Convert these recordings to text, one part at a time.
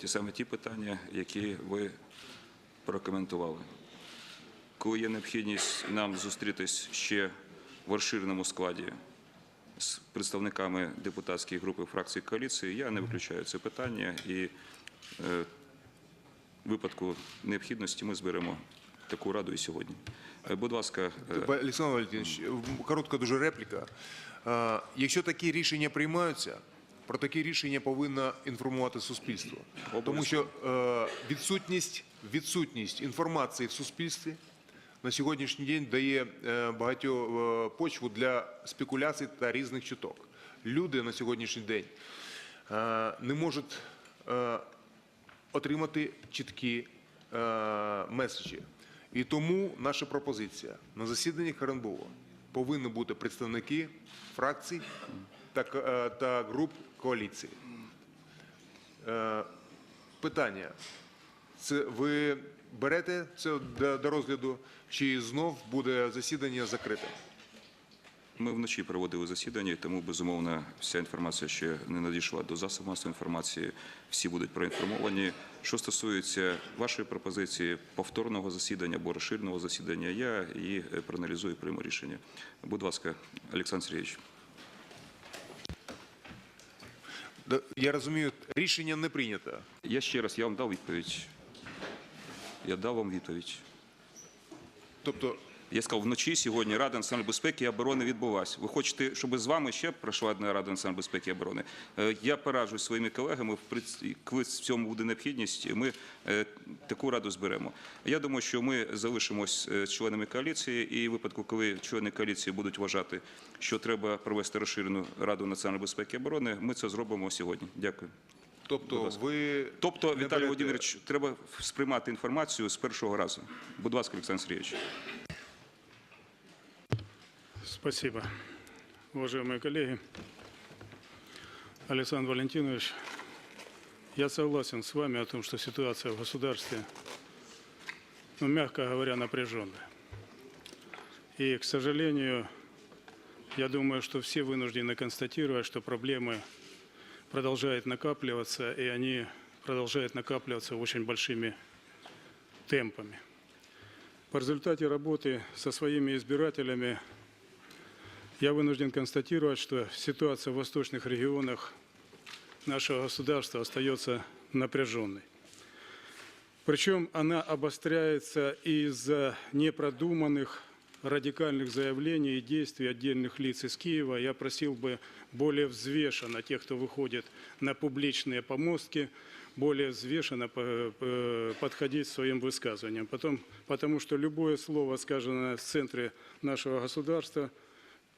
ті саме ті питання, які ви прокоментували. Коли є необхідність нам зустрітись ще в розширеному складі з представниками депутатської групи фракції коаліції, я не виключаю це питання і е, в випадку необхідності ми зберемо таку раду і сьогодні. Е, Будь ласка, е, Олександр Валентинович, коротка дуже репліка. Якщо такі рішення приймаються, про такі рішення повинно інформувати суспільство. Тому що е, відсутність, відсутність інформації в суспільстві на сьогоднішній день дає е, багатьох е, почву для спекуляцій та різних чуток. Люди на сьогоднішній день не можуть отримати чіткі меседжі. І тому наша пропозиція на засіданні ХРНБО повинні бути представники фракцій та, та груп коаліції. Е, Питання. Це ви берете це до, розгляду, чи знов буде засідання закрите? Ми вночі проводили засідання, тому безумовно вся інформація ще не надійшла до засобів масової інформації. Всі будуть проінформовані. Що стосується вашої пропозиції повторного засідання або розширеного засідання, я її е, проаналізую і прийму рішення. Будь ласка, Олександр Сергійович. Я розумію, рішення не прийнято. Я ще раз я вам дав відповідь. Я дав вам відповідь. Тобто Я сказав, вночі сьогодні Рада національної безпеки і оборони відбулася. Ви хочете, щоб з вами ще пройшла одна Рада національної безпеки і оборони? Е, Я пораджуюсь своїми колегами, коли в цьому буде необхідність, ми е, таку раду зберемо. Я думаю, що ми залишимось е, членами коаліції, і в випадку, коли члени коаліції будуть вважати, що треба провести розширену Раду національної безпеки і оборони, ми це зробимо сьогодні. Дякую. Тобто ви Тобто, Віталій берете- Володимирович, треба сприймати інформацію з першого разу. Будь ласка, Олександр Сергійович. Спасибо. Уважаемые коллеги, Александр Валентинович, я согласен с вами о том, что ситуация в государстве, ну, мягко говоря, напряженная. И, к сожалению, я думаю, что все вынуждены констатировать, что проблемы продолжают накапливаться, и они продолжают накапливаться очень большими темпами. По результате работы со своими избирателями я вынужден констатировать, что ситуация в восточных регионах нашего государства остается напряженной. Причем она обостряется из-за непродуманных радикальных заявлений и действий отдельных лиц из Киева. Я просил бы более взвешенно тех, кто выходит на публичные помостки, более взвешенно по- подходить своим высказываниям. Потом, потому что любое слово, сказанное в центре нашего государства,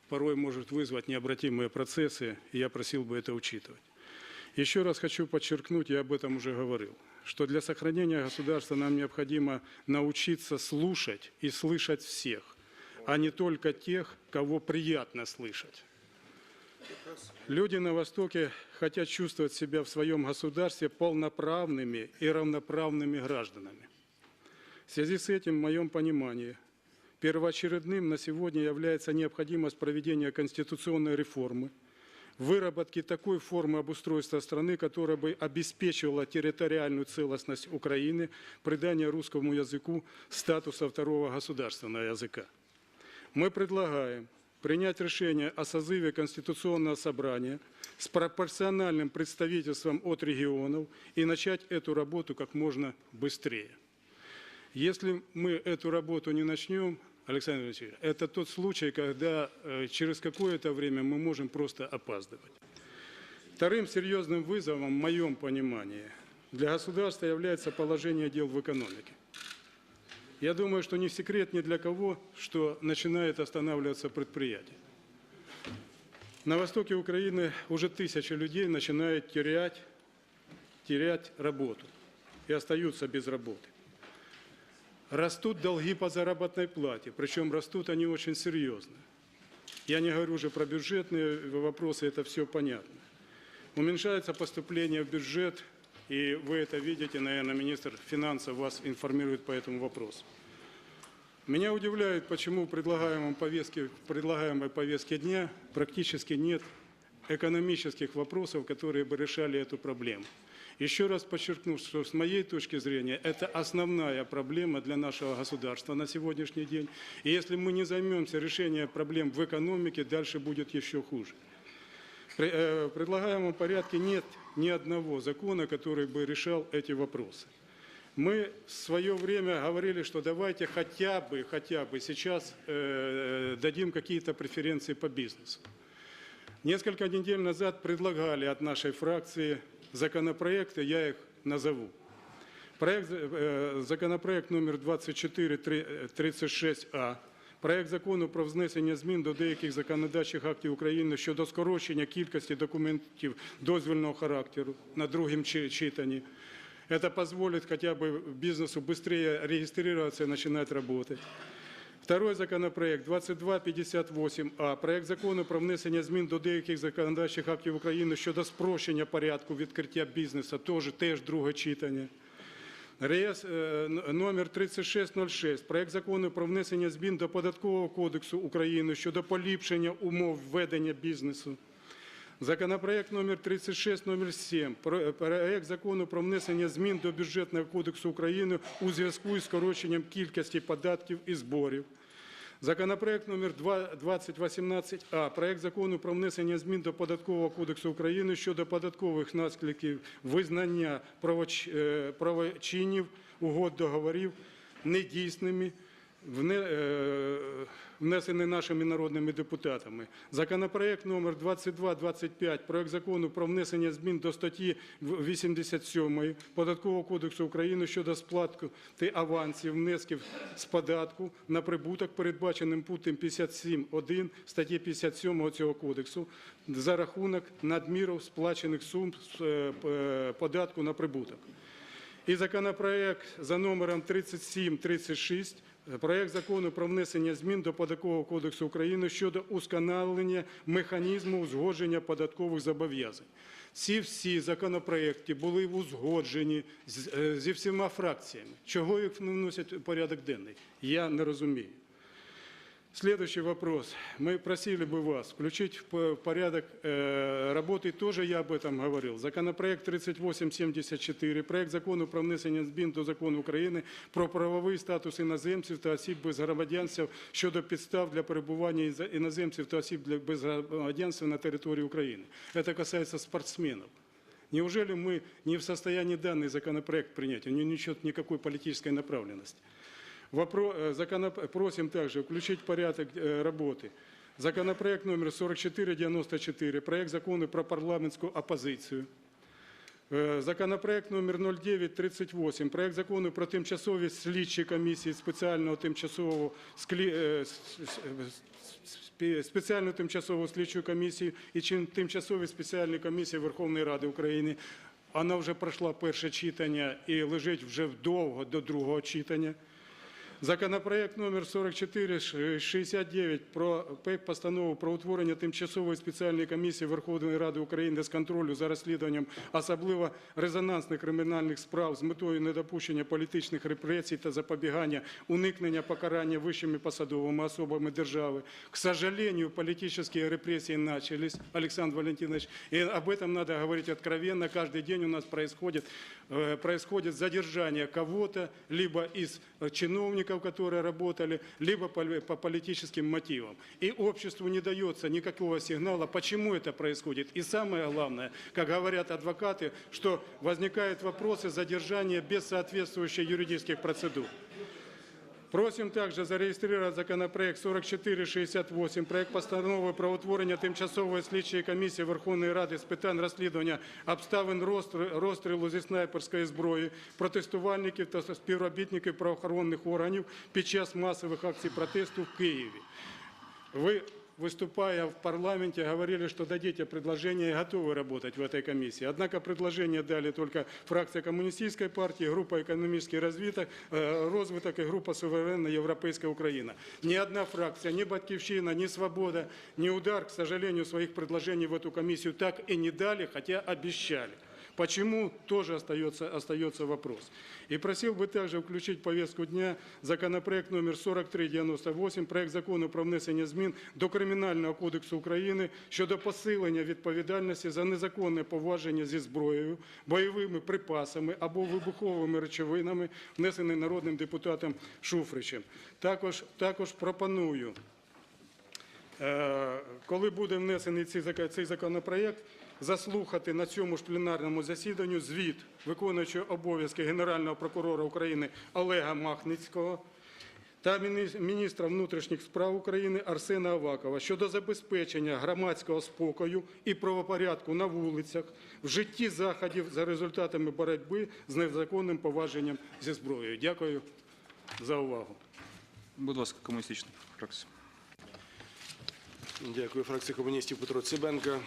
порой может вызвать необратимые процессы, и я просил бы это учитывать. Еще раз хочу подчеркнуть, я об этом уже говорил, что для сохранения государства нам необходимо научиться слушать и слышать всех, а не только тех, кого приятно слышать. Люди на Востоке хотят чувствовать себя в своем государстве полноправными и равноправными гражданами. В связи с этим, в моем понимании, первоочередным на сегодня является необходимость проведения конституционной реформы, выработки такой формы обустройства страны, которая бы обеспечивала территориальную целостность Украины, придание русскому языку статуса второго государственного языка. Мы предлагаем принять решение о созыве Конституционного собрания с пропорциональным представительством от регионов и начать эту работу как можно быстрее. Если мы эту работу не начнем, Александр Васильевич, это тот случай, когда э, через какое-то время мы можем просто опаздывать. Вторым серьезным вызовом, в моем понимании, для государства является положение дел в экономике. Я думаю, что не секрет ни для кого, что начинает останавливаться предприятие. На востоке Украины уже тысячи людей начинают терять, терять работу и остаются без работы. Растут долги по заработной плате, причем растут они очень серьезно. Я не говорю уже про бюджетные вопросы, это все понятно. Уменьшается поступление в бюджет, и вы это видите, наверное, министр финансов вас информирует по этому вопросу. Меня удивляет, почему в предлагаемом повестке, в предлагаемой повестке дня практически нет экономических вопросов, которые бы решали эту проблему. Еще раз подчеркну, что с моей точки зрения это основная проблема для нашего государства на сегодняшний день. И если мы не займемся решением проблем в экономике, дальше будет еще хуже. Э, В предлагаемом порядке нет ни одного закона, который бы решал эти вопросы. Мы в свое время говорили, что давайте хотя бы, хотя бы сейчас э, дадим какие-то преференции по бизнесу. Несколько недель назад предлагали от нашей фракции законопроекты, я их назову. Проект, е, законопроект номер 2436А. Проект закону про внесення змін до деяких законодавчих актів України щодо скорочення кількості документів дозвільного характеру на другому чи- читанні. Это позволит хотя бы бизнесу быстрее регистрироваться и начинать работать. Второй законопроект 2258А. Проект закону про внесення змін до деяких законодавчих актів України щодо спрощення порядку відкриття бізнесу, теж, теж друге читання. Реєс- е, номер 3606. Проект закону про внесення змін до Податкового кодексу України щодо поліпшення умов ведення бізнесу. Законопроект номер 3607. Про- Проект закону про внесення змін до Бюджетного кодексу України у зв'язку із скороченням кількості податків і зборів. Законопроект номер 2 2018А. Проект закону про внесення змін до Податкового кодексу України щодо податкових наслідків визнання е, правочинів, угод договорів недійсними, внесений нашими народними депутатами. Законопроект номер 2225, проект закону про внесення змін до статті 87 Податкового кодексу України щодо сплати авансів, внесків з податку на прибуток, передбаченим пунктом 57.1 статті 57 цього кодексу, за рахунок надмірів сплачених сум з е, податку на прибуток. І законопроект за номером 3736, проект закону про внесення змін до Податкового кодексу України щодо усконалення механізму узгодження податкових зобов'язань. Ці всі законопроекти були узгоджені е, зі всіма фракціями. Чого їх не вносять у порядок денний? Я не розумію. Следующий вопрос. Мы просили бы вас включить в п- порядок э, работы, тоже я об этом говорил. Законопроект 3874, проект закону про внесення змін до закону України про правовий статус іноземців та осіб без громадянства щодо підстав для перебування із- іноземців та осіб для- без громадянства на території України. Это касается спортсменов. Неужели мы не в состоянии данный законопроект принять? У него не несет никакой политической направленности. Вопро- э, законоп- Просим также включить в порядок э, работы. Законопроект номер 4494, проект закону про парламентскую оппозицию. Е, Законопроект номер 0938, проект закону про тимчасові слідчі комісії спеціального тимчасового склі... е, с- с- спе- спеціальну тимчасову слідчу комісію і чин- тимчасові спеціальні комісії Верховної Ради України. Вона вже пройшла перше читання і лежить вже довго до другого читання. Законопроект номер 4469 про проект постанови про утворення тимчасової спеціальної комісії Верховної Ради України з контролю за розслідуванням особливо резонансних кримінальних справ з метою недопущення політичних репресій та запобігання уникнення покарання вищими посадовими особами держави. К сожалению, политические репрессии начались, Александр Валентинович, и об этом надо говорить откровенно. Каждый день у нас происходит, э, происходит задержание кого-то, либо из э, чиновников, которые работали, либо по политическим мотивам. И обществу не дается никакого сигнала, почему это происходит. И самое главное, как говорят адвокаты, что возникают вопросы задержания без соответствующих юридических процедур. Просим также зарегистрировать законопроект 4468, проект постанови про утворення тимчасової слідчої комісії Верховної Ради з питань розслідування обставин розстрі- розстрілу зі снайперської зброї протестувальників та співробітників правоохоронних органів під час масових акцій протесту в Києві. Вы, выступая в парламенте, говорили, что дадите предложение и готовы работать в этой комиссии. Однако предложение дали только фракция Коммунистической партии, группа «Экономический развиток, э, розвиток» и группа «Суверенная Европейская Украина». Ни одна фракция, ни «Батьковщина», ни «Свобода», ни «Удар», к сожалению, своих предложений в эту комиссию так и не дали, хотя обещали. Почему, тоже остается, остается вопрос. И просил бы также включить в повестку дня законопроект номер 4398, проект закону про внесення змін до Кримінального кодексу України щодо посилення відповідальності за незаконне поводження зі зброєю, бойовими припасами або вибуховими речовинами, внесений народним депутатом Шуфричем. Також, також пропоную Е, коли буде внесений цей законопроект, заслухати на цьому ж пленарному засіданні звіт виконуючого обов'язки Генерального прокурора України Олега Махницького та міністра внутрішніх справ України Арсена Авакова щодо забезпечення громадського спокою і правопорядку на вулицях, в житті заходів за результатами боротьби з незаконним поваженням зі зброєю. Дякую за увагу. Будь ласка, комуністична фракція. Дякую, фракція комуністів Петро Цибенко.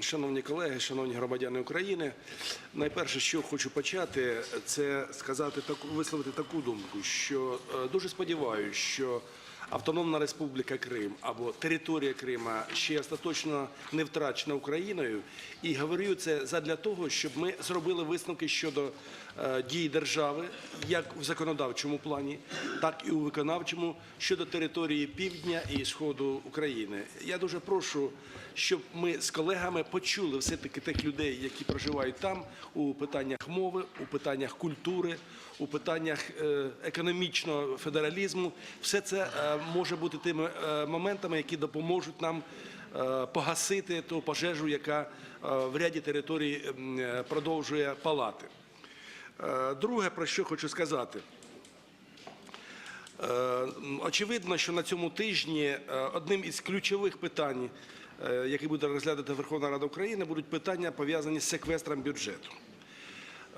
Шановні колеги, шановні громадяни України, найперше, що хочу почати, це сказати висловити таку думку, що е, дуже сподіваюся, що Автономна Республіка Крим або територія Крима ще остаточно не втрачена Україною. І говорю це задля того, щоб ми зробили висновки щодо е, дій держави, як в законодавчому плані, так і у виконавчому щодо території півдня і сходу України. Я дуже прошу, щоб ми з колегами почули все-таки тих людей, які проживають там у питаннях мови, у питаннях культури, у питаннях е, економічного федералізму. Все це е, може бути тими е, моментами, які допоможуть нам погасити ту пожежу, яка в ряді територій продовжує палати. Друге, про що хочу сказати. Очевидно, що на цьому тижні одним із ключових питань, е, які буде розглядати Верховна Рада України, будуть питання пов'язані з секвестром бюджету.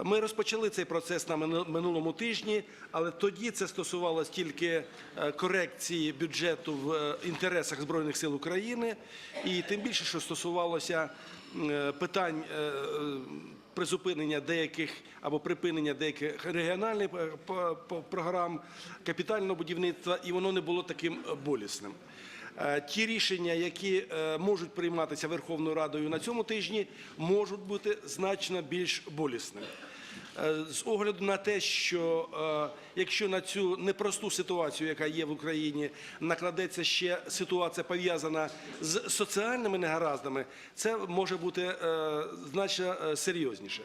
Ми розпочали цей процес на мину- минулому тижні, але тоді це стосувалося тільки е, корекції бюджету в е, інтересах Збройних сил України, і тим більше, що стосувалося питань призупинення деяких або припинення деяких регіональних програм капітального будівництва, і воно не було таким болісним. Е, Ті рішення, які е, можуть прийматися Верховною Радою на цьому тижні, можуть бути значно більш болісними. Е, З огляду на те, що якщо на цю непросту ситуацію, яка є в Україні, накладеться ще ситуація пов'язана з соціальними негараздами, це може бути значно серйозніше.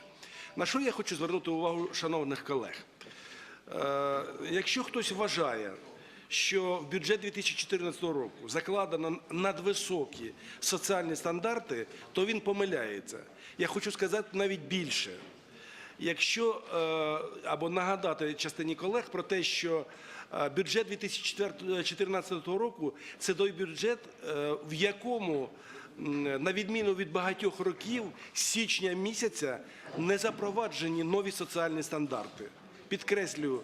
На що я хочу звернути увагу шановних колег? Якщо хтось вважає, що в бюджет 2014 року закладено надвисокі соціальні стандарти, то він помиляється. Я хочу сказати навіть більше. Якщо е, або нагадати частині колег про те, що е, бюджет 2014 року це той бюджет, е, в якому на відміну від багатьох років, січня місяця не запроваджені нові соціальні стандарти. Підкреслюю,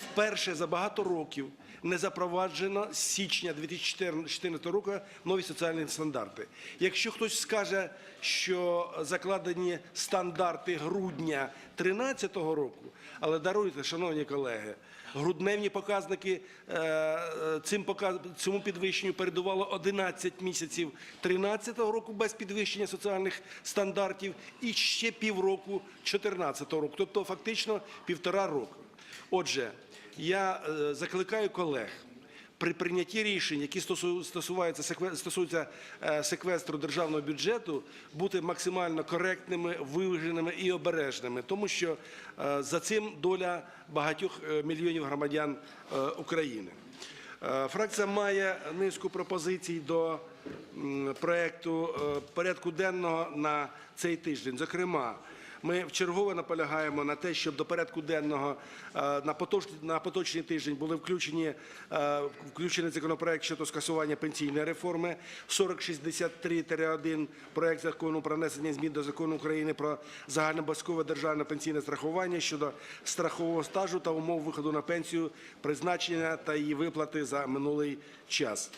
вперше за багато років не запроваджено з січня 2014 року нові соціальні стандарти. Якщо хтось скаже, що закладені стандарти грудня 2013 року, але даруйте, шановні колеги, грудневні показники е, е, цим показ- цьому підвищенню передувало 11 місяців 2013 року без підвищення соціальних стандартів і ще півроку 2014 року, тобто фактично півтора року. Отже, я е, закликаю колег при прийнятті рішень, які стосуються, стосуються е, секвестру державного бюджету, бути максимально коректними, виваженими і обережними, тому що е, за цим доля багатьох мільйонів громадян України. Фракція має низку пропозицій до проекту порядку денного на цей тиждень. Зокрема, ми вчергове наполягаємо на те, щоб до порядку денного е, на поточний, на поточний тиждень були включені е, включений законопроект щодо скасування пенсійної реформи 4063-1, проект закону про внесення змін до закону України про загальнообов'язкове державне пенсійне страхування щодо страхового стажу та умов виходу на пенсію, призначення та її виплати за минулий час.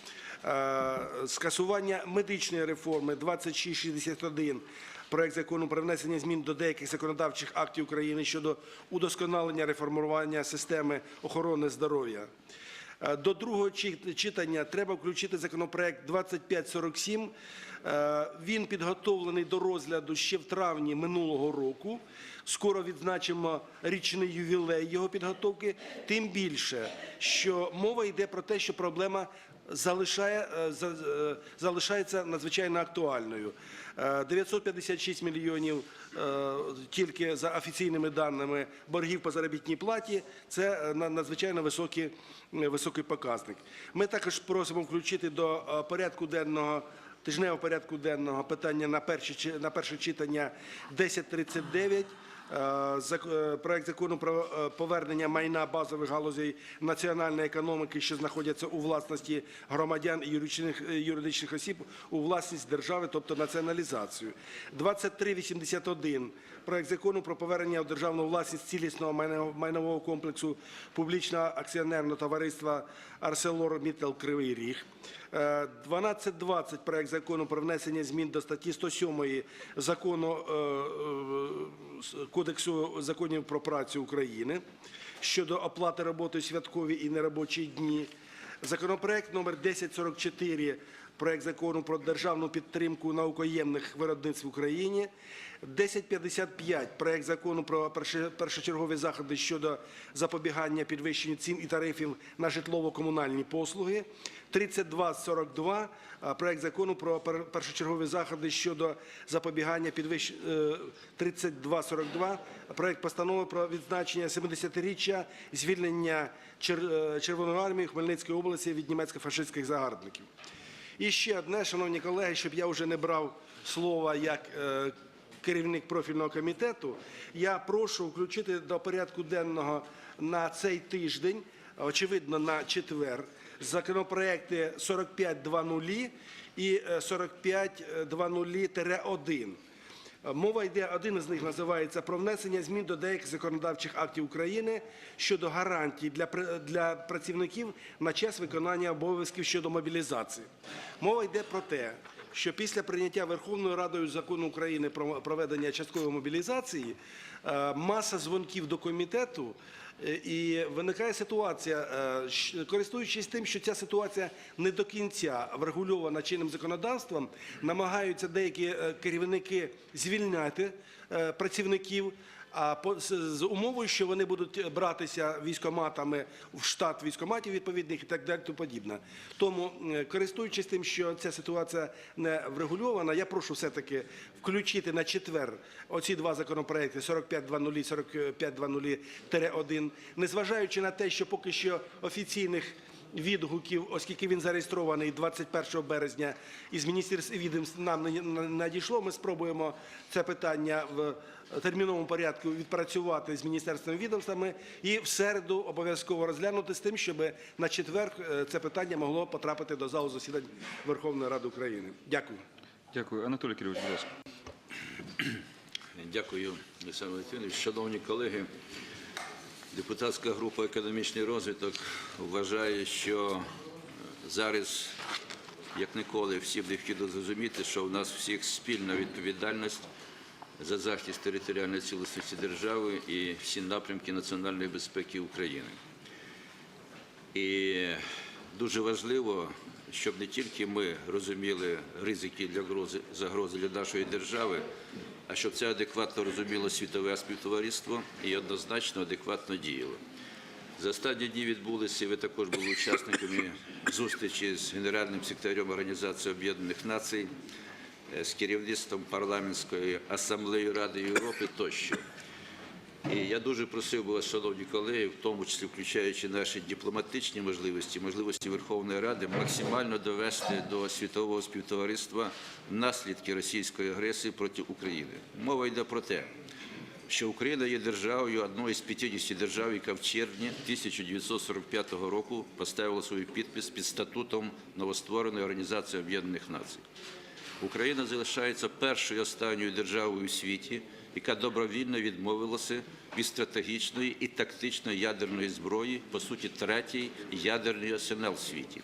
Е, Скасування медичної реформи 2661, проект закону про внесення змін до деяких законодавчих актів України щодо удосконалення реформування системи охорони здоров'я. Е, До другого читання треба включити законопроект 2547. Е, Він підготовлений до розгляду ще в травні минулого року. Скоро відзначимо річний ювілей його підготовки. Тим більше, що мова йде про те, що проблема залишає, е, е, залишається надзвичайно актуальною. Е, 956 мільйонів тільки за офіційними даними боргів по заробітній платі. Це надзвичайно високий, високий показник. Ми також просимо включити до порядку денного. Тижневого порядку денного питання на перше, на перше читання 1039 Е, е, Проект закону про е, повернення майна базових галузей національної економіки, що знаходяться у власності громадян і юридичних осіб у власність держави, тобто націоналізацію. 2381. Проект закону про повернення у державну власність цілісного майнового- комплексу публічного акціонерного товариства Арселор Міттел Кривий Ріг. Е, 1220 проект закону про внесення змін до статті 107 закону е, е, Кодексу законів про працю України щодо оплати роботи у святкові і неробочі дні. Законопроект номер 1044 проект закону про державну підтримку наукоємних виробництв в Україні. 1055 проект закону про першочергові заходи щодо запобігання підвищенню цін і тарифів на житлово-комунальні послуги. 3242 а, проект закону про пер- першочергові заходи щодо запобігання підвищенню 3242 проект постанови про відзначення 70-річчя звільнення е, Червоної армії Хмельницької області від німецько-фашистських загарбників. І ще одне, шановні колеги, щоб я вже не брав слова як е, керівник профільного комітету, я прошу включити до порядку денного на цей тиждень, очевидно, на четвер, законопроекти 4520 і е, 4520-1. Мова йде, один із них називається про внесення змін до деяких законодавчих актів України щодо гарантій для, для працівників на час виконання обов'язків щодо мобілізації. Мова йде про те, що після прийняття Верховною Радою закону України про проведення часткової мобілізації е, маса дзвонків до комітету Е, І виникає ситуація, е, користуючись тим, що ця ситуація не до кінця врегульована чинним законодавством, намагаються деякі е, керівники звільняти е, працівників. А по- з- умовою, що вони будуть братися військоматами в штат військоматів відповідних і так далі, тому подібне. Тому, користуючись тим, що ця ситуація не врегульована, я прошу все-таки включити на четвер оці два законопроекти 4520 4520-1, незважаючи на те, що поки що офіційних відгуків, оскільки він зареєстрований 21 березня із міністерств і відомств нам не- надійшло, ми спробуємо це питання в терміновому порядку відпрацювати з міністерством і відомствами і в середу обов'язково розглянути з тим, щоб на четвер е, це питання могло потрапити до залу засідань Верховної Ради України. Дякую. Дякую. Анатолій Кирилович, будь ласка. Дякую, Олександр Валентинович. Шановні колеги, депутатська група «Економічний розвиток» вважає, що зараз, як ніколи, всім необхідно зрозуміти, що у нас всіх спільна відповідальність за захист територіальної цілісності держави і всі напрямки національної безпеки України. І дуже важливо, щоб не тільки ми розуміли ризики для загрози для нашої держави, а щоб це адекватно розуміло світове співтовариство і однозначно адекватно діяло. За останні дні відбулися, ви також були учасниками зустрічі з генеральним секретарем Організації Об'єднаних Націй, е, з керівництвом парламентської асамблеї Ради Європи тощо. І я дуже просив би вас, шановні колеги, в тому числі включаючи наші дипломатичні можливості, можливості Верховної Ради, максимально довести до світового співтовариства наслідки російської агресії проти України. Мова йде про те, що Україна є державою, одною з 50 держав, яка в червні 1945 року поставила свій підпис під статутом новоствореної Організації Об'єднаних Націй. Україна залишається першою останньою державою у світі, яка добровільно відмовилася від стратегічної і тактичної ядерної зброї, по суті, третій ядерний арсенал в світі.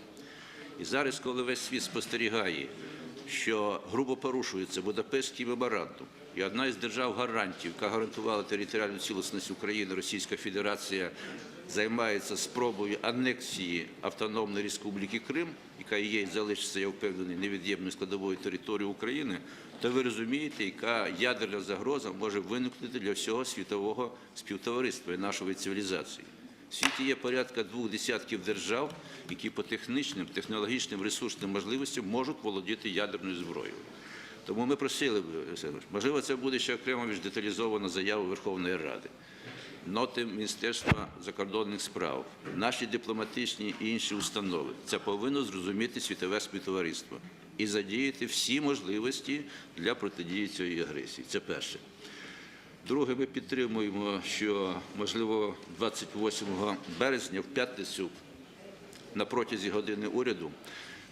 І зараз, коли весь світ спостерігає, що грубо порушується Будапештський меморандум, І одна із держав-гарантів, яка гарантувала територіальну цілісність України, Російська Федерація, займається спробою анексії Автономної Республіки Крим, яка є і залишиться, я впевнений, невід'ємною складовою території України, то ви розумієте, яка ядерна загроза може виникнути для всього світового співтовариства і нашої цивілізації. В світі є порядка двох десятків держав, які по технічним, технологічним, ресурсним можливостям можуть володіти ядерною зброєю. Тому ми просили можливо, це буде ще окремо більш деталізована заява Верховної Ради. Ноти Міністерства закордонних справ, наші дипломатичні і інші установи. Це повинно зрозуміти світове співтовариство і задіяти всі можливості для протидії цієї агресії. Це перше. Друге, ми підтримуємо, що можливо 28 березня в п'ятницю на протязі години уряду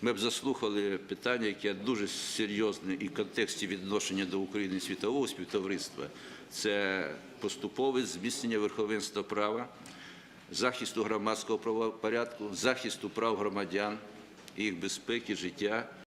ми б заслухали питання, яке дуже серйозне і в контексті відношення до України світового співтовариства. Це поступове зміцнення верховенства права, захисту громадського правопорядку, захисту прав громадян, їх безпеки, життя